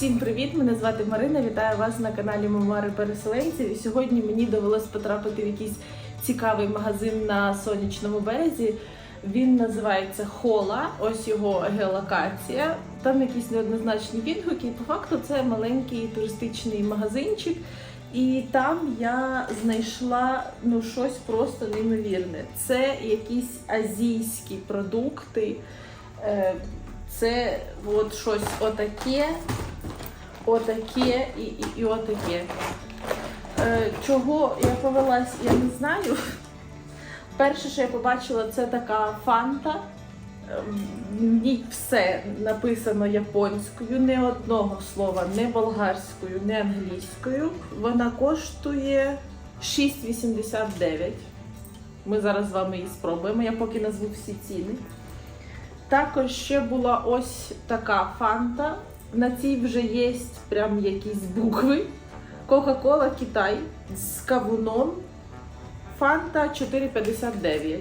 Всім привіт! Мене звати Марина. Вітаю вас на каналі Мемуари переселенців. І сьогодні мені довелось потрапити в якийсь цікавий магазин на сонячному березі. Він називається Хола. Ось його геолокація. Там якісь неоднозначні відгуки. По факту це маленький туристичний магазинчик. І там я знайшла ну щось просто неймовірне. Це якісь азійські продукти. Е, Це от щось отаке, отаке і, і, і отаке. Чого я повелась, я не знаю. Перше, що я побачила, це така фанта. Е, В ній все написано японською, не одного слова, не болгарською, не англійською. Вона коштує 6,89. Ми зараз з вами її спробуємо. Я поки назву всі ціни. Також ще була ось така фанта. На цій вже є прям якісь букви. Кока-кола Китай з кавуном. Фанта 4,59.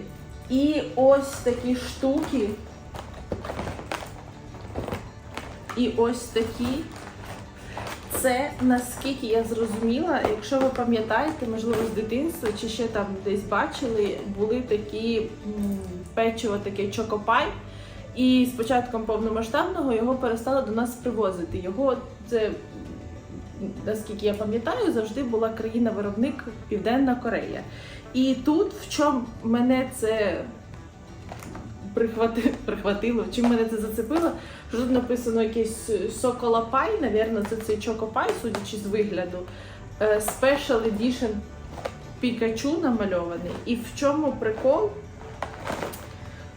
І ось такі штуки. І ось такі. Це наскільки я зрозуміла, якщо ви пам'ятаєте, можливо, з дитинства чи ще там десь бачили, були такі печиво, таке чокопай. І з початком повномасштабного його перестали до нас привозити. Його це, наскільки я пам'ятаю, завжди була країна-виробник Південна Корея. І тут в чому мене це прихвати, прихватило, чим мене це зацепило, що тут написано якийсь соколапай, навірно, це цей чокопай, судячи з вигляду. Е, Special Edition Пікачу намальований. І в чому прикол?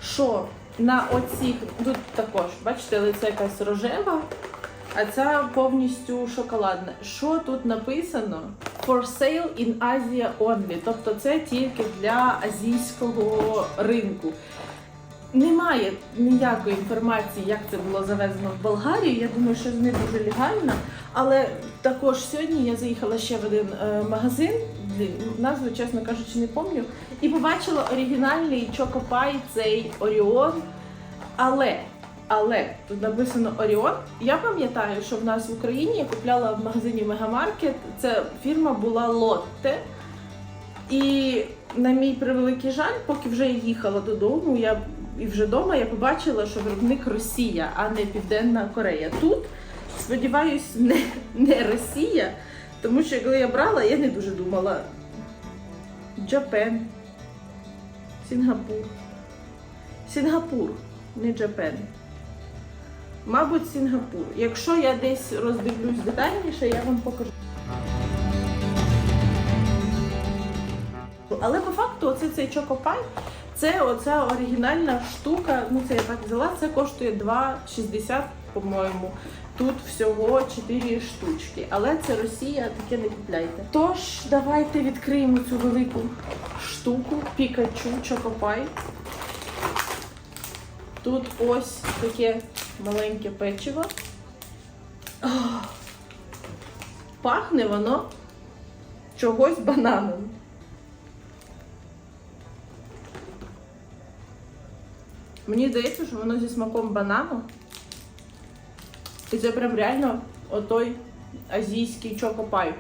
Що на оцих, тут також, бачите, лице якась рожева, а ця повністю шоколадна. Що тут написано? For sale in Asia only. Тобто це тільки для азійського ринку. Немає ніякої інформації, як це було завезено в Болгарію. Я думаю, що не дуже легально. Але також сьогодні я заїхала ще в один е, магазин, назву, чесно кажучи, не пам'ятаю, і побачила оригінальний чокопай, цей Оріон. Але, але тут написано Оріон. Я пам'ятаю, що в нас в Україні я купляла в магазині Мегамаркет. Ця фірма була Лотте. І на мій превеликий жаль, поки вже їхала додому, я і вже вдома я побачила, що виробник Росія, а не Південна Корея. Тут, сподіваюсь, не, не Росія, тому що коли я брала, я не дуже думала. Джапен, Сінгапур. Сінгапур, не Джапен. Мабуть, Сінгапур. Якщо я десь роздивлюсь детальніше, я вам покажу. Але по факту, оце цей чокопай, це оця оригінальна штука. Ну це я так взяла. Це коштує 2,60, по-моєму. Тут всього 4 штучки. Але це Росія, таке не купляйте. Тож, давайте відкриємо цю велику штуку Пікачу Чокопай. Тут ось таке маленьке печиво. Пахне воно чогось бананом. Мені здається, що воно зі смаком банану. І це прям реально отой азійський чокопай.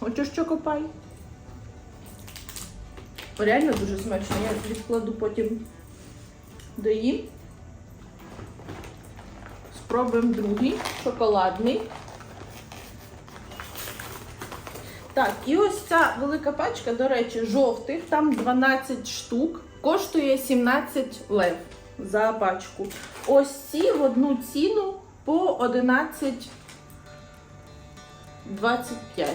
Хочеш чокопай? Реально дуже смачно. Я відкладу потім доїм. Спробуємо другий шоколадний. Так, і ось ця велика пачка, до речі, жовтих, там 12 штук, коштує 17 лев за пачку. Ось ці в одну ціну по 11,25.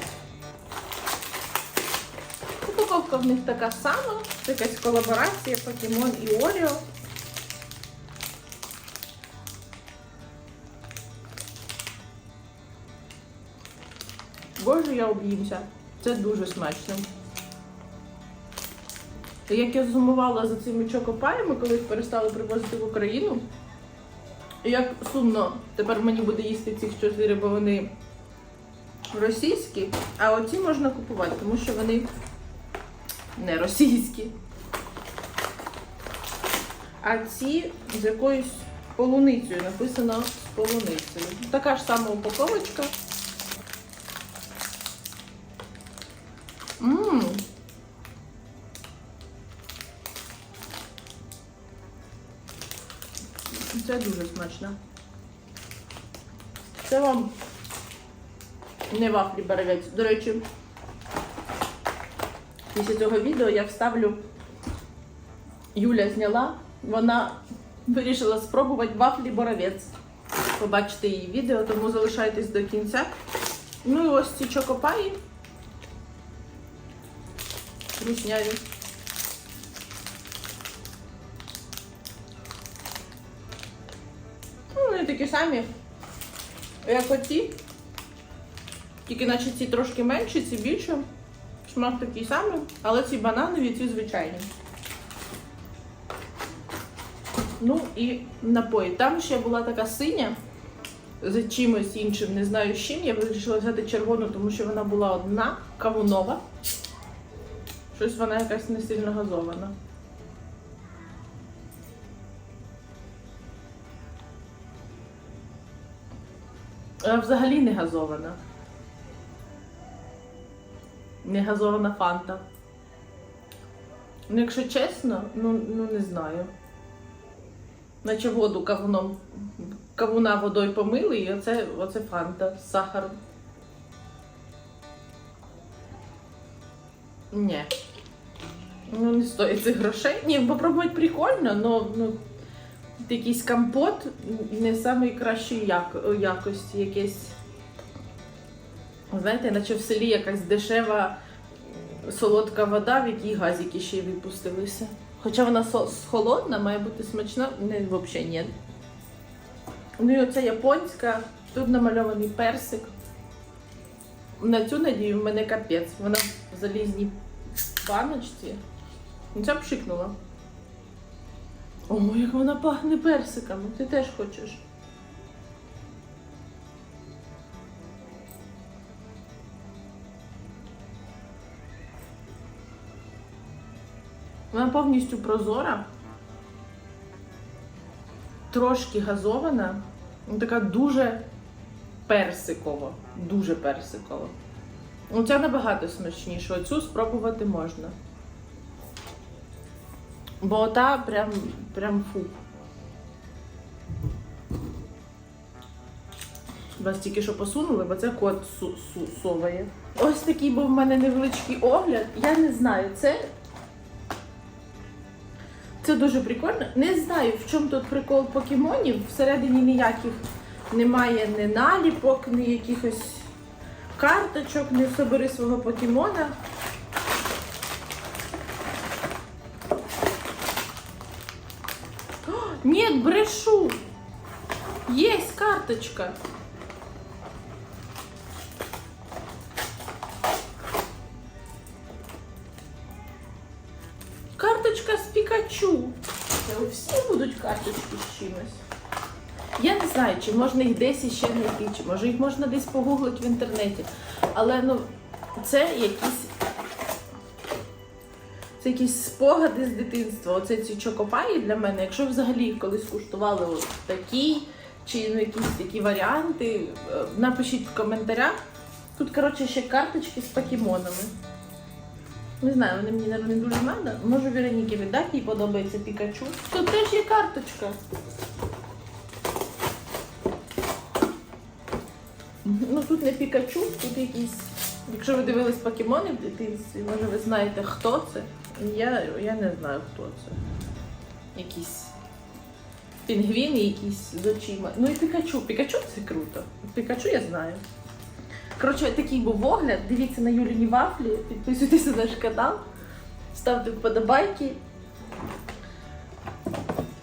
Упаковка в них така сама, якась колаборація Покемон і Оріо. Боже, я об'їмся. Це дуже смачно. Як я зумувала за цими чокопаями, коли їх перестали привозити в Україну. Як сумно тепер мені буде їсти ці чотири, бо вони російські, а оці можна купувати, тому що вони не російські. А ці з якоюсь полуницею. Написано з полуницею. Така ж сама упаковочка. Це дуже смачно. Це вам не вафлі берець. До речі, після цього відео я вставлю. Юля зняла, вона вирішила спробувати вафлі боровець. Побачите її відео, тому залишайтесь до кінця. Ну і ось ці чокопаї. Вкусняві. Такі самі, як оці. Тільки наче ці трошки менші, ці більше. Шмак такий самий, але ці бананові, ці звичайні. Ну і напої. Там ще була така синя з чимось іншим, не знаю з чим. Я вирішила взяти червону, тому що вона була одна, кавунова. Щось вона якась не сильно газована. Взагалі не газована. Не газована фанта. Ну, якщо чесно, ну, ну не знаю. Наче воду кавуном, кавуна водою помили, і оце, оце фанта з сахаром. Ні. Ну, не стоїть цих грошей. Ні, попробувати прикольно, но ну, якийсь компот не найкращої як, якості. Якесь. Знаєте, наче в селі якась дешева солодка вода, в якій газики ще й випустилися. Хоча вона холодна, має бути смачна, не взагалі ні. Ну і оця японська, тут намальований персик. На цю надію в мене капець. Вона в залізній баночці. Ну, Ця пшикнула. О, як вона пахне персиками. Ти теж хочеш. Вона повністю прозора, трошки газована, ну, така дуже персикова. Дуже персикова. Ця набагато смачніша. Оцю спробувати можна. Бо та прям, прям фу. Вас тільки що посунули, бо це кот су-. Ось такий був в мене невеличкий огляд. Я не знаю, це. Це дуже прикольно. Не знаю, в чому тут прикол покемонів. Всередині ніяких немає ні наліпок, ні якихось карточок, не собери свого покемона. Нет, брешу. Есть карточка. Карточка з Пікачу. Всі будуть карточки з чимось. Я не знаю, чи можна їх десь іще знайти, чи може їх можна десь погуглити в інтернеті. Але ну, це якісь. Це якісь спогади з дитинства. Оце ці чокопаї для мене. Якщо взагалі колись куштували такі, чи ну, якісь такі варіанти, е, напишіть в коментарях. Тут, коротше, ще карточки з покемонами. Не знаю, вони мені наверное, не дуже треба. Можу Вероніки віддати, їй подобається Пікачу. Тут теж є карточка. Ну тут не Пікачу, тут якісь. Якщо ви дивились покемони в дитинстві, може ви знаєте, хто це. Я, я не знаю, хто це. Якісь пінгвіни, якісь з очима. Ну і Пікачу. Пікачу це круто. Пікачу я знаю. Коротше, такий був огляд. Дивіться на Юліні вафлі, підписуйтесь на наш канал, ставте вподобайки.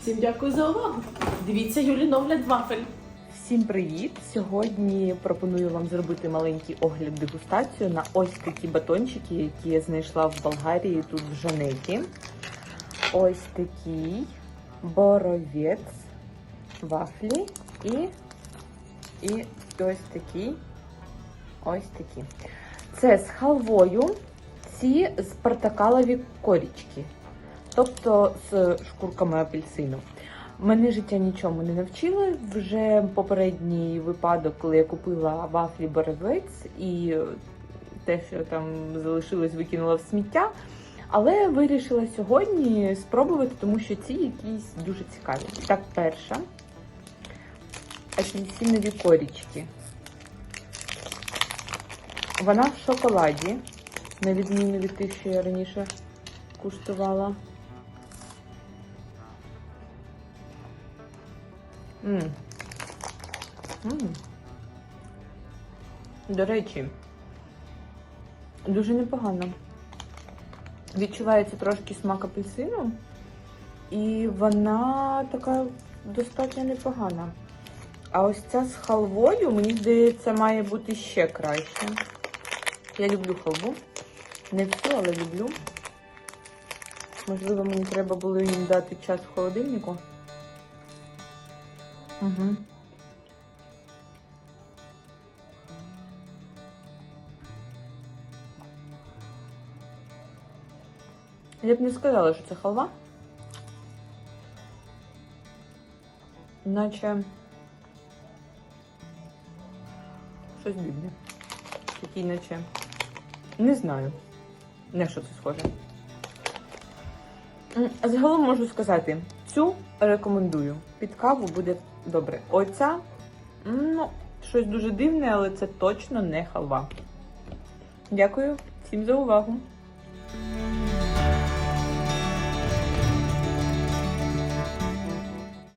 Всім дякую за увагу. Дивіться Юлін огляд вафель. Всім привіт! Сьогодні пропоную вам зробити маленький огляд дегустацію на ось такі батончики, які я знайшла в Болгарії тут в Жанеті. Ось такий боровець, вафлі і, і ось такий. Ось такі. Це з халвою, ці з портокалові корічки, тобто з шкурками апельсину. Мене життя нічому не навчило. Вже попередній випадок, коли я купила вафлі Боровець і те, що там залишилось, викинула в сміття. Але вирішила сьогодні спробувати, тому що ці якісь дуже цікаві. Так, перша апельсинові корічки. Вона в шоколаді, на відміну від тих, що я раніше куштувала. До речі, дуже непогано. Відчувається трошки смак апельсину, і вона така достатньо непогана. А ось ця з халвою, мені здається, має бути ще краще. Я люблю халву. Не всю, але люблю. Можливо, мені треба було їм дати час в холодильнику. Угу. Я б не сказала, що це халва. Наче щось бідне. Такий наче. Не знаю. На що це схоже. Загалом можу сказати, цю рекомендую. Під каву буде добре. Оця, ну, щось дуже дивне, але це точно не халва. Дякую всім за увагу.